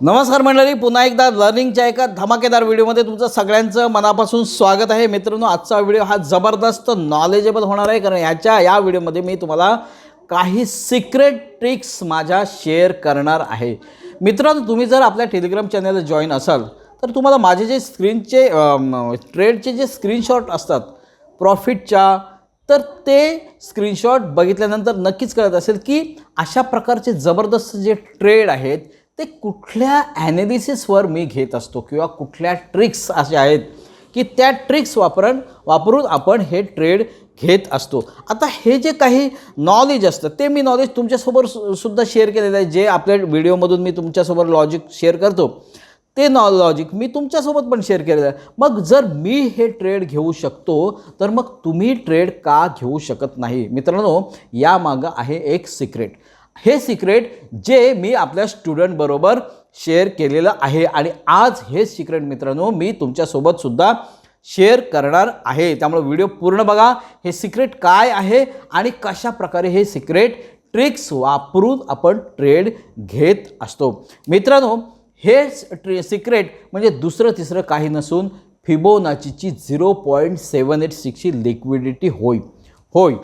नमस्कार मंडळी पुन्हा एकदा लर्निंगच्या एका धमाकेदार व्हिडिओमध्ये तुमचं सगळ्यांचं मनापासून स्वागत आहे. मित्रांनो आजचा व्हिडिओ हा जबरदस्त नॉलेजेबल होणार आहे कारण ह्याच्या या व्हिडिओमध्ये मी तुम्हाला काही सिक्रेट ट्रिक्स माझ्या शेअर करणार आहे. मित्रांनो तुम्ही जर आपल्या टेलिग्राम चॅनलला जॉईन असाल तर तुम्हाला माझे जे स्क्रीनचे ट्रेडचे जे स्क्रीनशॉट असतात प्रॉफिटच्या तर ते स्क्रीनशॉट बघितल्यानंतर नक्कीच कळत असेल की अशा प्रकारचे जबरदस्त जे ट्रेड आहेत ते कुठल्या ॲनालिसिसवर मी घेत असतो किंवा कुठल्या ट्रिक्स असे आहेत की त्या ट्रिक्स वापरून वापरून आपण हे ट्रेड घेत असतो. आता हे जे काही नॉलेज असतं ते मी नॉलेज तुमच्यासोबत सु- सुद्धा शेअर केलेलं आहे. जे आपल्या व्हिडिओमधून मी तुमच्यासोबत लॉजिक शेअर करतो ते नॉ लॉजिक मी तुमच्यासोबत पण शेअर केलेलं आहे. मग जर मी हे ट्रेड घेऊ शकतो तर मग तुम्ही ट्रेड का घेऊ शकत नाही? मित्रांनो यामागं आहे एक सिक्रेट हे सिक्रेट जे मी आपल्या स्टुडंटबरोबर शेअर केलेलं आहे. आणि आज हे सिक्रेट मित्रांनो मी तुमच्यासोबतसुद्धा शेअर करणार आहे. त्यामुळे व्हिडिओ पूर्ण बघा. हे सिक्रेट काय आहे आणि कशा प्रकारे हे सिक्रेट ट्रिक्स वापरून आपण ट्रेड घेत असतो. मित्रांनो हे ट्रे सिक्रेट म्हणजे दुसरं तिसरं काही नसून फिबोनाचीची झिरो पॉईंट सेवन एट सिक्सची लिक्विडिटी होय. होय.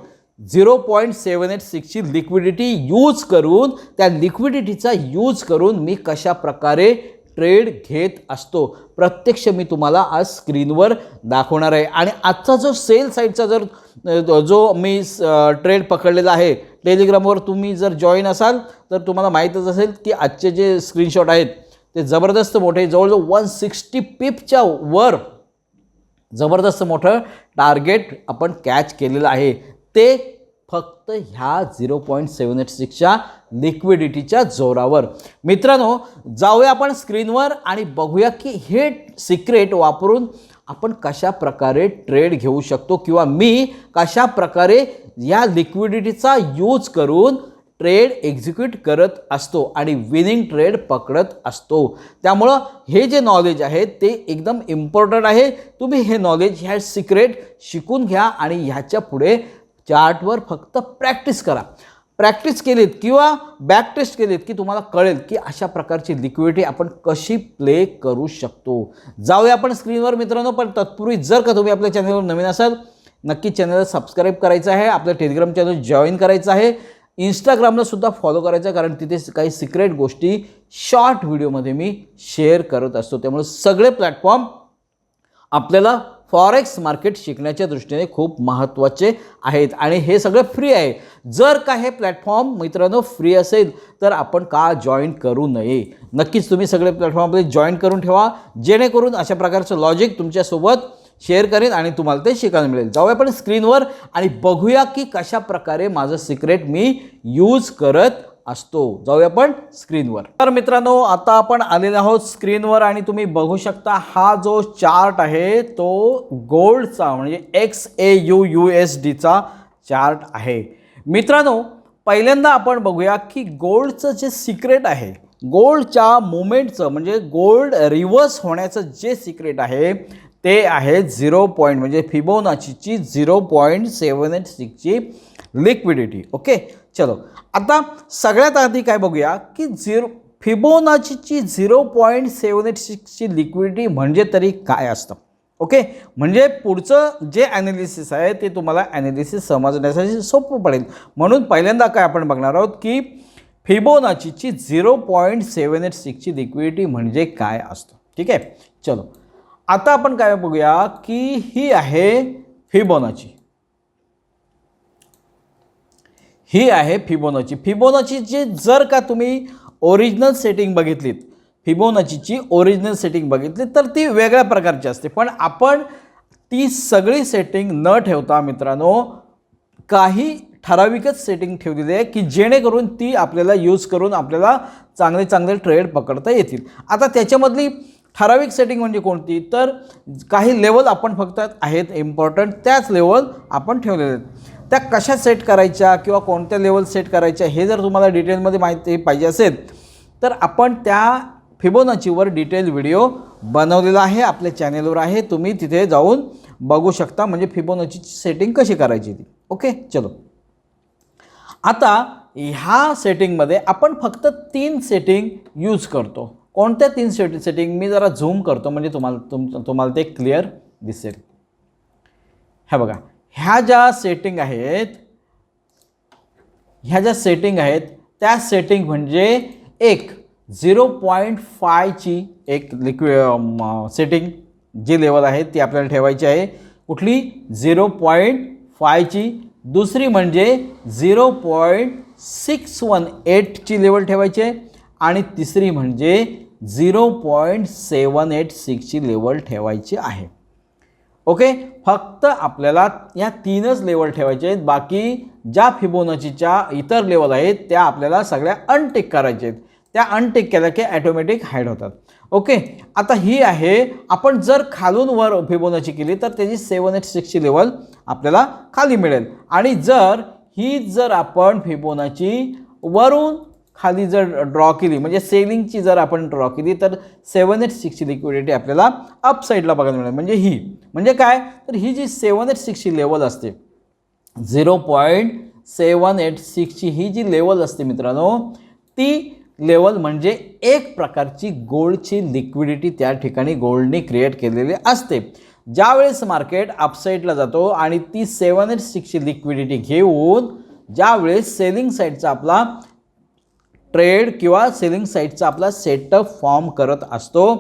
झिरो पॉईंट सेवन एट सिक्सची लिक्विडिटी यूज करून त्या लिक्विडिटीचा यूज करून मी कशा प्रकारे ट्रेड घेत असतो? प्रत्यक्ष मी तुम्हाला आज स्क्रीनवर दाखवणार आहे. आणि आजचा जो सेल साईडचा जर जो मी ट्रेड पकडलेला आहे टेलिग्रामवर तुम्ही जर जॉईन असाल तर तुम्हाला माहीतच असेल की आजचे जे स्क्रीनशॉट आहेत ते जबरदस्त मोठे जवळजवळ वन सिक्स्टी पिपच्या वर जबरदस्त मोठं टार्गेट आपण कॅच केलेलं आहे. ते फक्त ह्या झिरो पॉईंट सेवन एट सिक्सच्या लिक्विडिटीच्या जोरावर. मित्रांनो जाऊया आपण स्क्रीनवर आणि बघूया की हे सिक्रेट वापरून आपण कशा प्रकारे ट्रेड घेऊ शकतो किंवा मी कशा प्रकारे या लिक्विडिटीचा यूज करून ट्रेड एक्झिक्यूट करत असतो आणि विनिंग ट्रेड पकडत असतो. त्यामुळं हे जे नॉलेज आहे ते एकदम इम्पॉर्टंट आहे. तुम्ही हे नॉलेज ह्या सिक्रेट शिकून घ्या आणि ह्याच्या पुढे चार्टवर फक्त प्रॅक्टिस करा. प्रॅक्टिस केलीत किंवा बॅक टेस्ट केलीत की तुम्हाला कळेल की अशा प्रकारची लिक्विडिटी आपण कशी प्ले करू शकतो. जाऊया आपण स्क्रीनवर मित्रांनो पण तत्पूर्वी जर का तुम्ही आपल्या चॅनलवर नवीन असाल नक्की चॅनलला सबस्क्राईब करायचं आहे आपलं टेलिग्राम चॅनल जॉईन करायचं आहे. इंस्टाग्रामला सुद्धा फॉलो करायचं आहे कारण तिथे काही सिक्रेट गोष्टी शॉर्ट व्हिडिओमध्ये मी शेअर करत असतो. त्यामुळे सगळे प्लॅटफॉर्म आपल्याला फॉरेक्स मार्केट शिकण्याच्या दृष्टीने खूप महत्त्वाचे आहेत. आणि हे सगळं फ्री आहे. जर का हे प्लॅटफॉर्म मित्रांनो फ्री असेल तर आपण का जॉईन करू नये? नक्कीच तुम्ही सगळे प्लॅटफॉर्ममध्ये जॉईन करून ठेवा. जेणेकरून अशा प्रकारचं लॉजिक तुमच्यासोबत शेअर करेन आणि तुम्हाला ते शिकायला मिळेल. जाऊया आपण स्क्रीनवर आणि बघूया की कशा प्रकारे माझं सिक्रेट मी यूज करत असतो. जाऊया आपण स्क्रीनवर. तर मित्रांनो आता आपण आलेलो आहोत स्क्रीनवर आणि तुम्ही बघू शकता हा जो चार्ट आहे तो गोल्डचा म्हणजे X A U U S डीचा चार्ट आहे. मित्रांनो पहिल्यांदा आपण बघूया की गोल्डचं जे सिक्रेट आहे गोल्डच्या मुवमेंटचं म्हणजे गोल्ड रिव्हर्स होण्याचं जे सिक्रेट आहे ते आहे झिरो पॉईंट म्हणजे फिबोनाचीची झिरो पॉईंट सेवन एट सिक्सची लिक्विडिटी. ओके? चलो आता सगळ्यात आधी काय बघूया की झिरो फिबोनाचीची झिरो पॉईंट सेवन एट सिक्सची लिक्विडिटी म्हणजे तरी काय असतं? ओके? म्हणजे पुढचं जे ॲनालिसिस आहे ते तुम्हाला ॲनालिसिस समजण्यासाठी सोपं पडेल. म्हणून पहिल्यांदा काय आपण बघणार आहोत की फिबोनाचीची झिरो पॉईंट सेवन एट सिक्सची लिक्विडिटी म्हणजे काय असतं? ठीक आहे? चलो आता आपण काय बघूया की ही आहे फिबोनाची. ही आहे फिबोनाची. फिबोनाचीची जर का तुम्ही ओरिजिनल सेटिंग बघितलीत फिबोनाचीची ओरिजिनल सेटिंग बघितली तर ती वेगळ्या प्रकारची असते. पण आपण ती सगळी सेटिंग न ठेवता मित्रांनो काही ठराविकच सेटिंग ठेवलेली आहे की जेणेकरून ती आपल्याला यूज करून आपल्याला चांगले चांगले ट्रेड पकडता येतील. आता त्याच्यामधली ठराविक सेटिंग म्हणजे कोणती? तर काही लेवल आपण फक्त आहेत इम्पॉर्टंट त्याच लेवल आपण ठेवलेले आहेत. त्या कशा सेट करायच्या किंवा कोणत्या लेवल सेट करायच्या हे जर तुम्हाला डिटेलमध्ये माहिती पाहिजे असेल तर आपण त्या फिबोनाचीवर डिटेल व्हिडिओ बनवलेला आहे आपल्या चॅनेलवर आहे. तुम्ही तिथे जाऊन बघू शकता म्हणजे फिबोनाचीची सेटिंग कशी करायची ती. ओके चलो. आता ह्या सेटिंगमध्ये आपण फक्त तीन सेटिंग यूज करतो. कोणत्या तीन सेट सेटिंग मी जरा झूम करतो म्हणजे तुम्हाला तुम तुम्हाला ते क्लिअर दिसेल. ह्या बघा. ह्या ज्या सेटिंग आहेत ह्या ज्या सेटिंग आहेत त्या सेटिंग म्हणजे एक झिरो पॉईंट फायची एक लिक्विड सेटिंग जी लेवल आहे ती आपल्याला ठेवायची आहे. कुठली? झिरो पॉईंट फायची दुसरी म्हणजे झिरो पॉईंट सिक्स वन एटची लेवल ठेवायची आहे. आणि तिसरी म्हणजे झिरो पॉईंट सेवन एट सिक्सची लेवल ठेवायची आहे. ओके फक्त आपल्याला या तीनच लेवल ठेवायचे आहेत. बाकी ज्या फिबोनाचीच्या इतर लेवल आहेत त्या आपल्याला सगळ्या अनटेक करायच्या आहेत. त्या अनटेक केल्या की ॲटोमॅटिक हाईड होतात. ओके आता ही आहे आपण जर खालून वर फिबोनाची केली तर त्याची सेवन एट सिक्सची लेवल आपल्याला खाली मिळेल. आणि जर ही जर आपण फिबोनाची वरून खाली जर ड्रॉ केली म्हणजे सेलिंगची जर आपण ड्रॉ केली तर सेवन एट सिक्सची लिक्विडिटी आपल्याला अपसाईडला बघायला मिळेल. म्हणजे ही म्हणजे काय? तर ही जी सेवन एट सिक्सची लेवल असते झिरो पॉईंट सेवन एट सिक्सची ही जी लेवल असते मित्रांनो ती लेवल म्हणजे एक प्रकारची गोल्डची लिक्विडिटी त्या ठिकाणी गोल्डने क्रिएट केलेली असते. ज्यावेळेस मार्केट अपसाईडला जातो आणि ती सेवन एट सिक्सची लिक्विडिटी घेऊन ज्यावेळेस सेलिंग साईडचा आपला ट्रेड किंवा सेलिंग साईटचा आपला सेटअप फॉर्म करत असतो.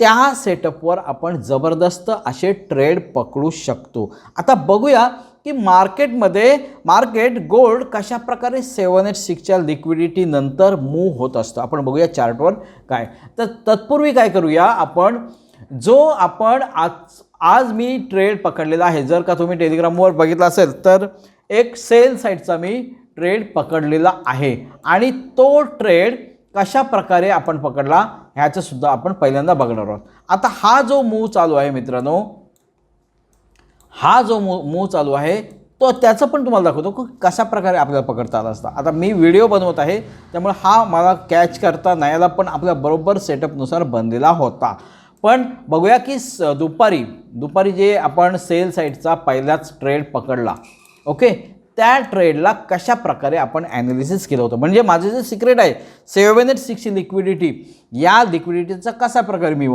त्या सेटअपवर आपण जबरदस्त असे ट्रेड पकडू शकतो. आता बघूया की मार्केटमध्ये मार्केट गोल्ड कशा प्रकारे सेवन एट सिक्सच्या लिक्विडिटी नंतर मूव्ह होत असतो. आपण बघूया चार्टवर काय. तर तत्पूर्वी काय करूया आपण? जो आपण आज आज मी ट्रेड पकडलेला आहे. जर का तुम्ही टेलिग्रामवर बघितला असेल तर एक सेल साईडचा मी ट्रेड पकडलेला आहे. आणि तो ट्रेड कशा प्रकारे आपण पकडला ह्याचं सुद्धा आपण पहिल्यांदा बघणार आहोत. आता हा जो मूव चालू आहे मित्रांनो हा जो मूव मूव चालू आहे तो त्याचं पण तुम्हाला दाखवतो की कशा प्रकारे आपल्याला पकडता आला असता. आता मी व्हिडिओ बनवत आहे त्यामुळे हा मला कॅच करता नाही पण आपल्या बरोबर सेटअपनुसार बनलेला होता. पण बघूया की स दुपारी दुपारी जे आपण सेल साईडचा पहिलाच ट्रेड पकडला. ओके त्या ट्रेडला कशा प्रकारे आपण ॲनालिसिस केलं होतं? म्हणजे माझं जे सिक्रेट आहे सेवन एट सिक्सची लिक्विडिटी या लिक्विडिटीचा कशा प्रकारे मी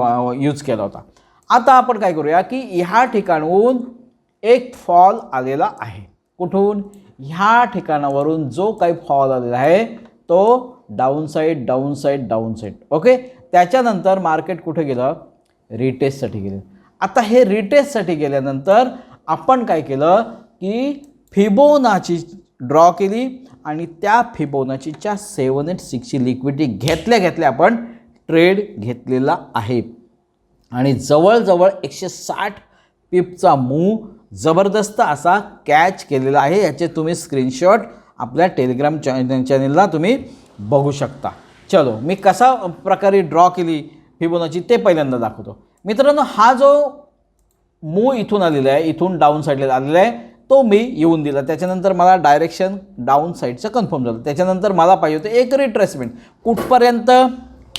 यूज केला होता? आता आपण काय करूया की ह्या ठिकाणहून एक फॉल आलेला आहे. कुठून? ह्या ठिकाणावरून जो काही फॉल आलेला आहे तो down side down side down side okay त्याच्यानंतर मार्केट कुठे गेलं? रिटेस्टसाठी गेलं. आता हे रिटेस्टसाठी गेल्यानंतर आपण काय केलं की फिबोनाची ड्रॉ केली आणि त्या फिबोनाचीच्या सेवन एट सिक्सची लिक्विडिटी घेतल्या घेतल्या आपण ट्रेड घेतलेला आहे. आणि जवळजवळ एकशे साठ पिपचा मूव जबरदस्त असा कॅच केलेला आहे. याचे तुम्ही स्क्रीनशॉट आपल्या टेलिग्राम चॅन चॅनेलला तुम्ही बघू शकता. चलो मी कसा प्रकारे ड्रॉ केली फिबोनाची ते पहिल्यांदा दाखवतो. मित्रांनो हा जो मूव इथून आलेला आहे इथून डाऊन साईडला आलेला आहे तो मी येऊन दिला. त्याच्यानंतर मला डायरेक्शन डाऊन साईडचं कन्फर्म झालं. त्याच्यानंतर मला पाहिजे होतं एक रिट्रेसमेंट कुठपर्यंत?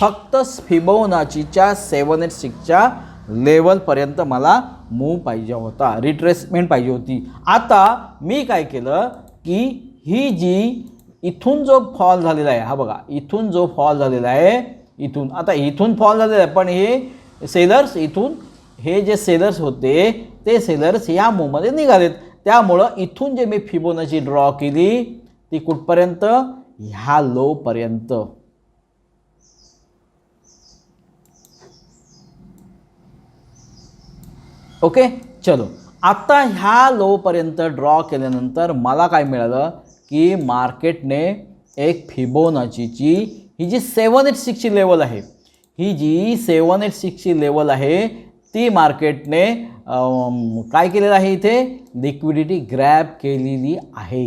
फक्त फिबोनाचीच्या सेवन एट सिक्सच्या लेवलपर्यंत मला मूव पाहिजे होता. रिट्रेसमेंट पाहिजे होती. आता मी काय केलं की ही जी इथून जो फॉल झालेला आहे हा बघा इथून जो फॉल झालेला आहे इथून आता इथून फॉल झालेला आहे पण हे सेलर्स इथून हे जे सेलर्स होते ते सेलर्स या मूवमध्ये निघालेत. त्यामुळं इथून जे मी फिबोनाची ड्रॉ केली ती कुठपर्यंत? ह्या लोपर्यंत ओके? चलो. आता ह्या लोपर्यंत ड्रॉ केल्यानंतर मला काय मिळालं? की मार्केटने एक फिबोनाचीची ही जी सेवन एट सिक्सची लेवल आहे ही जी सेवन एट सिक्सची लेवल आहे ती मार्केटने काय केलेलं आहे इथे? लिक्विडिटी ग्रॅब केलेली आहे.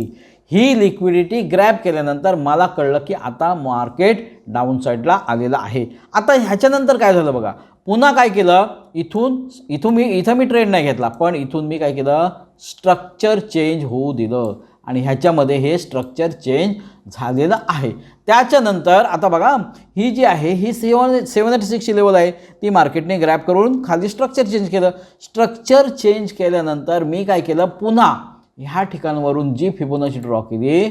ही लिक्विडिटी ग्रॅब केल्यानंतर मला कळलं की आता मार्केट डाऊन साईडला आलेलं आहे. आता ह्याच्यानंतर काय झालं बघा? पुन्हा काय केलं? इथून इथून मी इथं मी ट्रेड नाही घेतला पण इथून मी काय केलं? स्ट्रक्चर चेंज होऊ दिलं. आणि ह्याच्यामध्ये हे स्ट्रक्चर चेंज झालेलं आहे. त्याच्यानंतर आता बघा ही जी आहे ही सेवन सेवन एट सिक्सची लेवल आहे ती मार्केटने ग्रॅप करून खाली स्ट्रक्चर चेंज केलं. स्ट्रक्चर चेंज केल्यानंतर मी काय केलं? पुन्हा ह्या ठिकाणावरून जी फिबोनाची ड्रॉ केली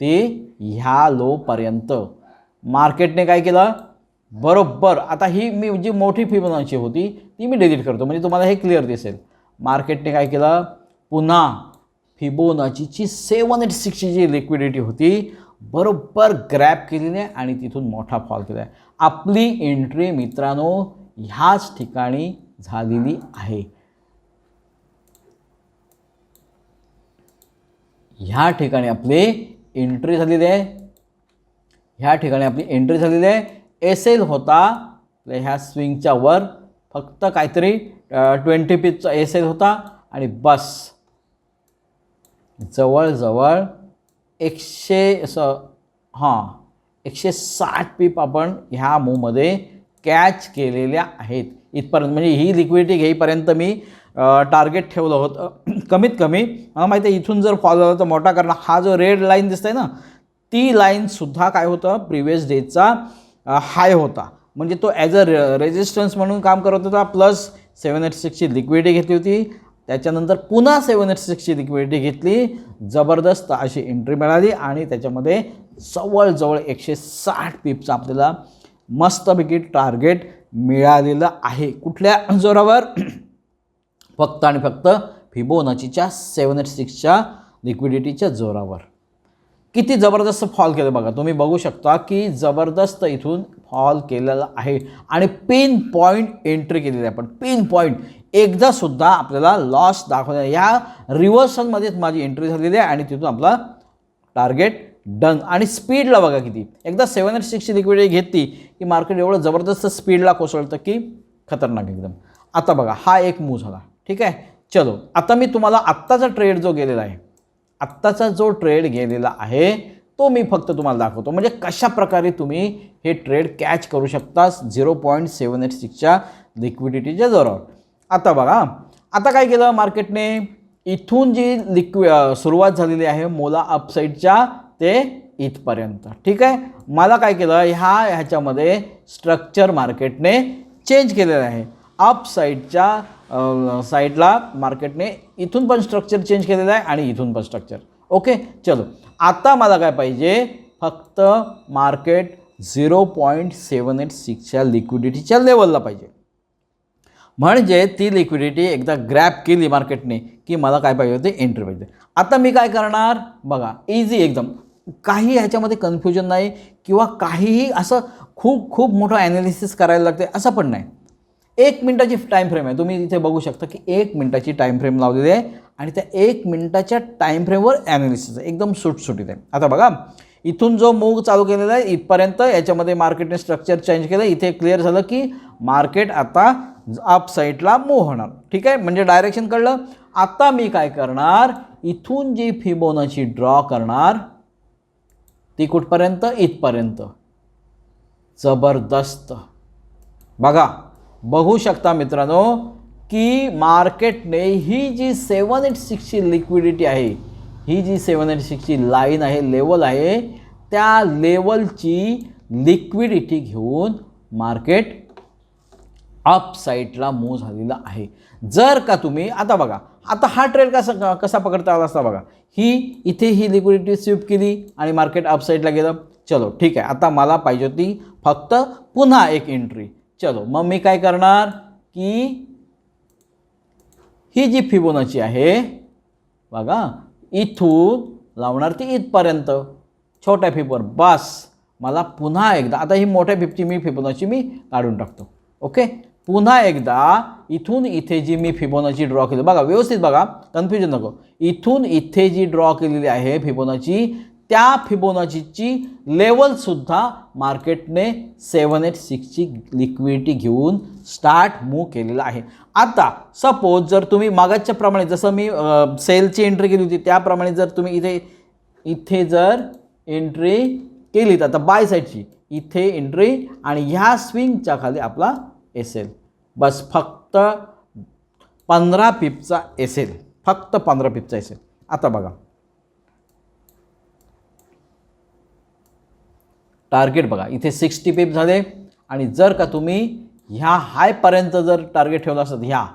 ती ह्या लोपर्यंत मार्केटने काय केलं? बरोबर. आता ही मी जी मोठी फिबोनाची होती ती मी डिलीट करतो. म्हणजे तुम्हाला हे क्लिअर दिसेल. मार्केटने काय केलं? पुन्हा फिबोनाचीची सेवन एट सिक्सची जी लिक्विडिटी होती बरोबर ग्रॅप केलेली आहे आणि तिथून मोठा फॉल केला आहे आपली एंट्री मित्रांनो ह्याच ठिकाणी झालेली आहे. ह्या ठिकाणी आपली एंट्री झालेली आहे. ह्या ठिकाणी आपली एंट्री झालेली आहे. एस एल होता ह्या स्विंगच्या वर फक्त काहीतरी ट्वेंटी पीचचा एस एल होता आणि बस. जवळजवळ एकशे स हां एकशे साठ पीप आपण ह्या मूवमध्ये कॅच केलेल्या आहेत. इथपर्यंत म्हणजे ही लिक्विडिटी घेईपर्यंत मी टार्गेट ठेवलं होतं. कमीत कमी मला माहिती आहे इथून जर फॉलो झाला तर मोठा कारण हा जो रेड लाईन दिसतंय ना ती लाईनसुद्धा काय होतं प्रिवियस डेचा हाय होता. म्हणजे तो ॲज अ रेजिस्टन्स म्हणून काम करत होता प्लस सेवन एट सिक्सची लिक्विडिटी घेतली होती त्याच्यानंतर पुन्हा सेवन एट सिक्सची लिक्विडिटी घेतली. जबरदस्त अशी एंट्री मिळाली आणि त्याच्यामध्ये जवळजवळ एकशे साठ पिपचं आपल्याला मस्तपैकी टार्गेट मिळालेलं आहे. कुठल्या जोरावर? फक्त आणि फक्त फिबोनाचीच्या सेवन एट सिक्सच्या लिक्विडिटीच्या जोरावर. किती जबरदस्त फॉल केलं बघा. तुम्ही बघू शकता की जबरदस्त इथून फॉल केलेला आहे. आणि पिन पॉईंट एंट्री केलेली आहे. पण पिन पॉईंट एकदा सुद्धा आपल्याला लॉस दाखवणार या रिव्हर्सलमध्येच माझी एंट्री झालेली आहे आणि तिथून आपला टार्गेट डन आणि स्पीडला बघा किती. एकदा सेवन एट सिक्सची लिक्विडिटी घेतली की मार्केट एवढं जबरदस्त स्पीडला कोसळतं की खतरनाक एकदम. आता बघा हा एक मूव झाला. ठीक आहे? चलो आता मी तुम्हाला आत्ताचा ट्रेड जो गेलेला आहे आत्ताचा जो ट्रेड गेलेला आहे तो मी फक्त तुम्हाला दाखवतो. म्हणजे कशा प्रकारे तुम्ही हे ट्रेड कॅच करू शकता झिरो पॉईंट सेवन एट सिक्सच्या लिक्विडिटीच्या जोरावर. आता बघा. आता काय केलं मार्केटने? इथून जी लिक्वि सुरुवात झालेली आहे मोला अपसाईडच्या ते इथपर्यंत. ठीक आहे? मला काय केलं ह्या ह्याच्यामध्ये स्ट्रक्चर मार्केटने चेंज केलेलं आहे. अप साईडच्या साईडला मार्केटने इथून पण स्ट्रक्चर चेंज केलेलं आहे आणि इथून पण स्ट्रक्चर. ओके? चलो. आता मला काय पाहिजे फक्त market zero point seven eight सिक्सच्या लिक्विडिटीच्या लेवलला पाहिजे. म्हणजे ती लिक्विडिटी एकदा ग्रॅप केली मार्केटने की मला काय पाहिजे होते? एंट्री पाहिजे आता मी काय करणार? बघा इझी एकदम. काही ह्याच्यामध्ये कन्फ्युजन नाही किंवा काहीही असं खूप खूप मोठं ॲनालिसिस करायला लागते असं पण नाही. एक मिनटाची टाईम फ्रेम आहे. तुम्ही इथे बघू शकता की एक मिनटाची टाईम फ्रेम लावलेली आहे आणि त्या एक मिनटाच्या टाईम फ्रेमवर ॲनालिसिस आहे. एकदम सुटसुटीत आहे. आता बघा इथून जो मूग चालू केलेला आहे इथपर्यंत याच्यामध्ये मार्केटने स्ट्रक्चर चेंज केलं. इथे क्लिअर झालं की मार्केट आता अप साईडला मूव्ह होणार. ठीक आहे? म्हणजे डायरेक्शन कळलं? आता मी काय करणार? इथून जी फिबोनाची ड्रॉ करणार ती कुठपर्यंत? इथपर्यंत. जबरदस्त. बघा बघू शकता मित्रांनो की मार्केटने ही जी सेवन एट सिक्सची लिक्विडिटी आहे ही जी सेवन एट सिक्सची लाईन आहे लेवल आहे त्या लेवलची लिक्विडिटी घेऊन मार्केट अप साईडला मूव झालेला आहे. जर का तुम्ही आता बघा आता हा ट्रेड कसा कसा पकडता आला असता बघा. ही इथे ही लिक्विडिटी स्विप केली आणि मार्केट अप साईडला गेलं. चलो ठीक आहे. आता मला पाहिजे होती फक्त पुन्हा एक एंट्री चलो मग मी काय करणार की ही जी फिबोनाची आहे बघा इथून लावणार ती इथपर्यंत. छोट्या फिबोर बस मला पुन्हा एकदा आता ही मोठ्या फिफ्टी मी फिबोनाची मी काढून टाकतो. ओके? पुन्हा एकदा इथून इथे जी मी फिबोनाची ड्रॉ केली बघा व्यवस्थित बघा कन्फ्युजन नको. इथून इथे जी ड्रॉ केलेली आहे फिबोनाची त्या फिबोनाचीची लेवलसुद्धा मार्केटने सेवन एट सिक्सची लिक्विडिटी घेऊन स्टार्ट मूव केलेला आहे. आता सपोज जर तुम्ही मागाच्या प्रमाणे जसं मी सेलची एंट्री केली होती त्याप्रमाणे जर तुम्ही इथे इथे जर एंट्री केली तर आता बाय साईडची इथे एंट्री आणि ह्या स्विंगच्या खाली आपला एस एल बस फक्त पंधरा पिपचा एस एल फक्त पंधरा पिपचा एस एल आता बघा. टार्गेट बघा. इथे सिक्स्टी पिप झाले. आणि जर का तुम्ही ह्या हायपर्यंत जर टार्गेट ठेवलं असत ह्या.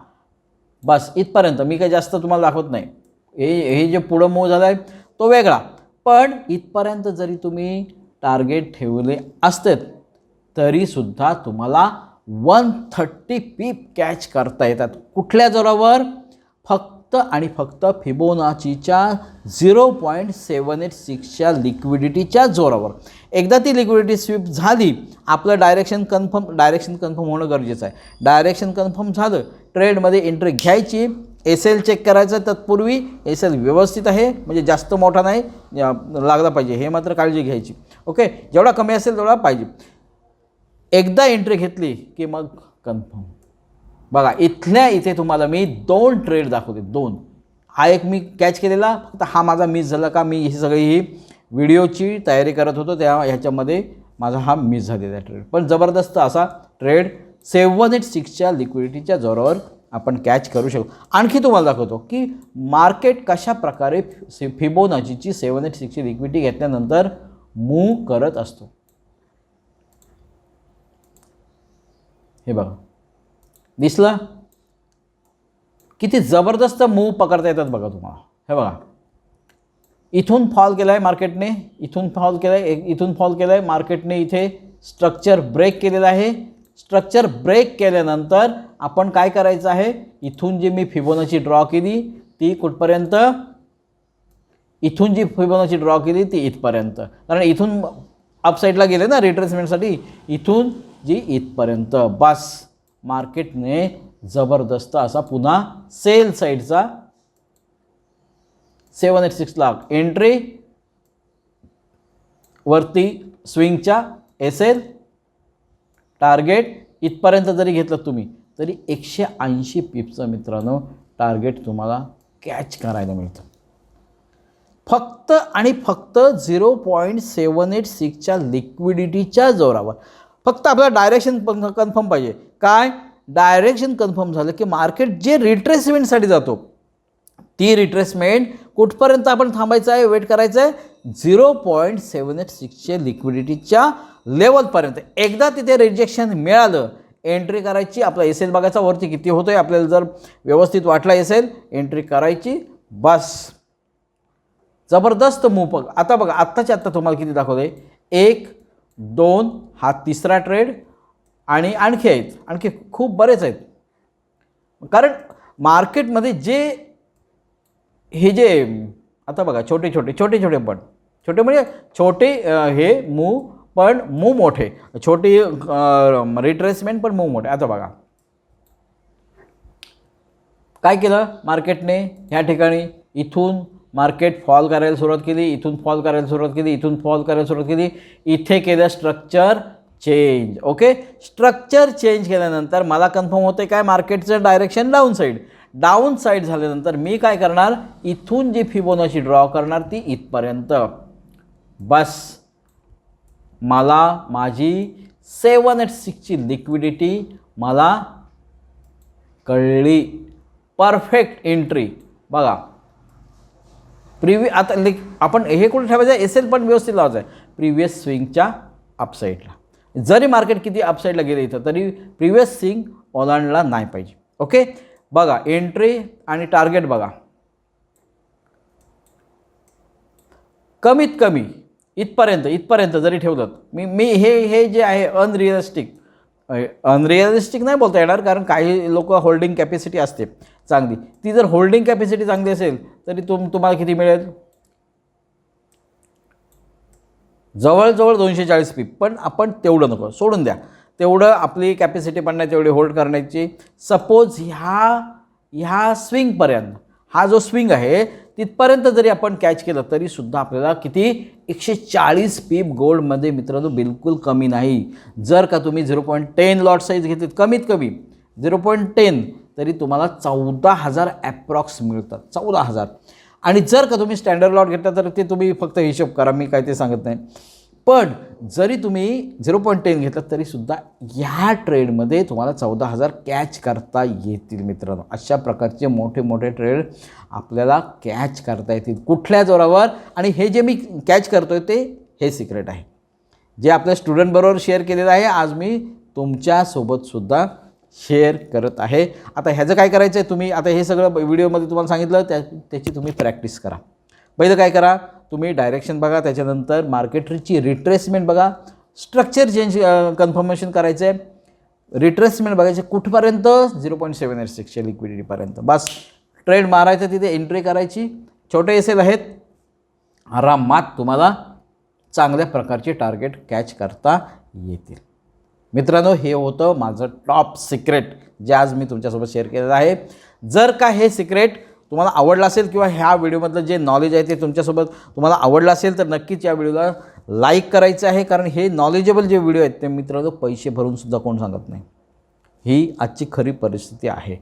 बस इथपर्यंत. मी काही जास्त तुम्हाला दाखवत नाही. हे हे जे पुढं मूव झाला आहे तो वेगळा. पण इथपर्यंत जरी तुम्ही टार्गेट ठेवले असते तरीसुद्धा तुम्हाला वन थर्टी पीप कॅच करता येतात. कुठल्या जोरावर? फक्त आणि फक्त फिबोनाचीच्या झिरो पॉईंट सेवन एट सिक्सच्या लिक्विडिटीच्या जोरावर. एकदा ती लिक्विडिटी स्वीप झाली आपलं डायरेक्शन कन्फर्म डायरेक्शन कन्फर्म होणं गरजेचं आहे. डायरेक्शन कन्फर्म झालं ट्रेडमध्ये एंट्री घ्यायची एस एल चेक करायचं तत्पूर्वी एस एल व्यवस्थित आहे म्हणजे जास्त मोठा नाही लागला पाहिजे हे मात्र काळजी घ्यायची. ओके? जेवढा कमी असेल तेवढा पाहिजे. एकदा एंट्री घेतली की मग कन्फर्म बघा इथल्या इथे तुम्हाला मी दोन ट्रेड दाखवते दोन. हा एक मी कॅच केलेला फक्त हा माझा मिस झाला का मी ही सगळी ही व्हिडिओची तयारी करत होतो त्या ह्याच्यामध्ये माझा हा मिस झालेला ट्रेड पण जबरदस्त असा ट्रेड सेवन एट सिक्सच्या लिक्विडिटीच्या जोरावर आपण कॅच करू शकतो आणखी तुम्हाला दाखवतो की मार्केट कशा प्रकारे फि फिबोनाचीची सेवन एट सिक्सची लिक्विडिटी घेतल्यानंतर मूव करत असतो. हे बघा. दिसलं? किती जबरदस्त मूव पकडता येतात बघा तुम्हाला. हे बघा. इथून फॉल केला आहे मार्केटने इथून फॉल केला आहे इथून फॉल केला आहे मार्केटने इथे स्ट्रक्चर ब्रेक केलेलं आहे. स्ट्रक्चर ब्रेक केल्यानंतर आपण काय करायचं आहे? इथून जी मी फिबोनाची ड्रॉ केली ती कुठपर्यंत? इथून जी फिबोनाची ड्रॉ केली ती इथपर्यंत. कारण इथून अपसाईडला गेले ना रिट्रेसमेंटसाठी इथून जी इथपर्यंत. बस मार्केटने जबरदस्त असा पुन्हा सेल साईडचा seven eight six lakh entry वरती स्विंगच्या एस एल टार्गेट इथपर्यंत जरी घेतलं तुम्ही तरी एकशे ऐंशी पिपचं मित्रांनो टार्गेट तुम्हाला कॅच करायला मिळतं. फक्त आणि फक्त झिरो पॉईंट सेवन एट सिक्सच्या लिक्विडिटीच्या जोरावर. फक्त आपल्याला डायरेक्शन कन्फर्म पाहिजे. काय? डायरेक्शन कन्फर्म झालं की मार्केट जे रिट्रेसमेंटसाठी जातो ती रिट्रेसमेंट कुठपर्यंत आपण थांबायचं आहे? वेट करायचं आहे? झिरो पॉईंट सेवन एट सिक्सच्या लिक्विडिटीच्या लेवलपर्यंत एकदा तिथे रिजेक्शन मिळालं एंट्री करायची आपला एस एल बघायचा वरती किती होतो आहे आपल्याला जर व्यवस्थित वाटला एसेल एंट्री करायची बस. जबरदस्त मूपक बघ. आता बघा आत्ताच्या आत्ता तुम्हाला किती दाखवते एक दोन हा तिसरा ट्रेड आणि आणखी आहेत आणखी खूप बरेच आहेत. कारण मार्केटमध्ये जे हे जे आता बघा छोटे छोटे छोटे छोटे पण छोटे म्हणजे छोटे हे मूव पण मूव मोठे छोटे रिट्रेसमेंट पण मूव मोठे. आता बघा. काय केलं? मार्केटने ह्या ठिकाणी इथून मार्केट फॉल करायला सुरुवात केली इथून फॉल करायला सुरुवात केली इथून फॉल करायला सुरुवात केली. इथे केलं structure change okay structure change केल्यानंतर मला कन्फर्म होते काय? मार्केटचं direction down side down side झाल्यानंतर मी काय करणार? इथून जी फिबोनाची ड्रॉ करणार ती इथपर्यंत. बस. मला माझी सेवन एट सिक्सची लिक्विडिटी मला कळली. परफेक्ट एंट्री बघा. प्रिव्हि आता लिक आपण हे कुठे ठेवायचं आहे? एस एल पण व्यवस्थित लावायचं आहे. प्रिव्हियस स्विंगच्या अपसाईडला जरी मार्केट किती अपसाईडला गेलं इथं तरी प्रिव्हियस स्विंग ओलांडला नाही पाहिजे. ओके बघा एंट्री आणि टार्गेट बघा. कमीत कमी इथपर्यंत इथपर्यंत जरी ठेवलं मी मी हे हे जे आहे अनरिअलिस्टिक अनरिअलिस्टिक नाही बोलता येणार कारण काही लोक होल्डिंग कॅपॅसिटी असते. चांगली. ती जर होल्डिंग कॅपॅसिटी चांगली असेल तरी तुम तुम्हाला किती मिळेल? जवळजवळ दोनशे चाळीस पीप पण आपण तेवढं नको सोडून द्या. तेवढं आपली कॅपॅसिटी पण नाही तेवढी होल्ड करण्याची. सपोज ह्या ह्या स्विंगपर्यंत हा जो स्विंग आहे तिथपर्यंत जरी आपण कॅच केलं तरीसुद्धा आपल्याला किती? एकशे चाळीस पीप गोल्डमध्ये मित्रांनो बिलकुल कमी नाही. जर का तुम्ही zero point ten lot size घेतलीत कमीत कमी झिरो पॉईंट टेन तरी तुम्हाला चौदा हजार ॲप्रॉक्स मिळतात. चौदा हजार. आणि जर का तुम्ही स्टँडर्ड लॉट घेतला तर ते तुम्ही फक्त हिशोब करा मी काय ते सांगत नाही. पण जरी तुम्ही झिरो पॉईंट टेन घेतलं तरीसुद्धा ह्या ट्रेडमध्ये तुम्हाला चौदा हजार कॅच करता येतील मित्रांनो. अशा प्रकारचे मोठे मोठे ट्रेड आपल्याला कॅच करता येतील कुठल्या जोरावर. आणि हे जे मी कॅच करतो आहे ते हे सिक्रेट आहे. जे आपल्या स्टुडंटबरोबर शेअर केलेलं आहे आज मी तुमच्यासोबतसुद्धा शेअर करत आहे. आता ह्याचं काय करायचं आहे तुम्ही? आता हे सगळं व्हिडिओमध्ये तुम्हाला सांगितलं त्या त्याची तुम्ही प्रॅक्टिस करा. पहिलं काय करा? तुम्ही डायरेक्शन बघा त्याच्यानंतर मार्केटरीची रिट्रेसमेंट बघा. स्ट्रक्चर चेंज कन्फर्मेशन करायचं आहे रिट्रेसमेंट बघायचे कुठपर्यंत? झिरो पॉईंट सेवन एट सिक्सच्या लिक्विडिटीपर्यंत बस. ट्रेड मारायचं तिथे एंट्री करायची. छोटे एसेल आहेत. आरामात तुम्हाला चांगल्या प्रकारचे टार्गेट कॅच करता येतील. मित्रांनो हे होतं माझं टॉप सिक्रेट जे आज मी तुमच्यासोबत शेअर केलेलं आहे. जर का हे सिक्रेट तुम्हाला आवडलं असेल किंवा ह्या व्हिडिओमधलं जे नॉलेज आहे ते तुमच्यासोबत तुम्हाला आवडलं असेल तर नक्कीच या व्हिडिओला लाईक करायचं आहे. कारण हे नॉलेजेबल जे व्हिडिओ आहेत ते मित्रांनो पैसे भरूनसुद्धा कोण सांगत नाही. ही आजची खरी परिस्थिती आहे.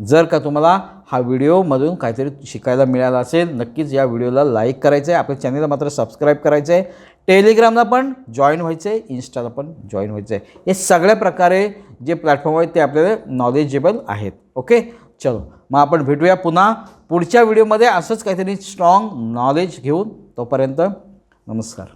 जर का तुम्हाला हा व्हिडिओमधून काहीतरी शिकायला मिळालं असेल नक्कीच या व्हिडिओला लाईक करायचं आहे आपल्या चॅनलला मात्र सबस्क्राईब करायचं आहे टेलिग्रामला पण जॉईन व्हायचं आहे इन्स्टाला पण जॉईन व्हायचं आहे. हे सगळ्या प्रकारे जे प्लॅटफॉर्म आहेत ते आपल्याला नॉलेजेबल आहेत. ओके चलो मग आपण भेटूया पुन्हा. पुढच्या व्हिडिओमध्ये असंच काहीतरी स्ट्रॉंग नॉलेज घेऊन तोपर्यंत नमस्कार.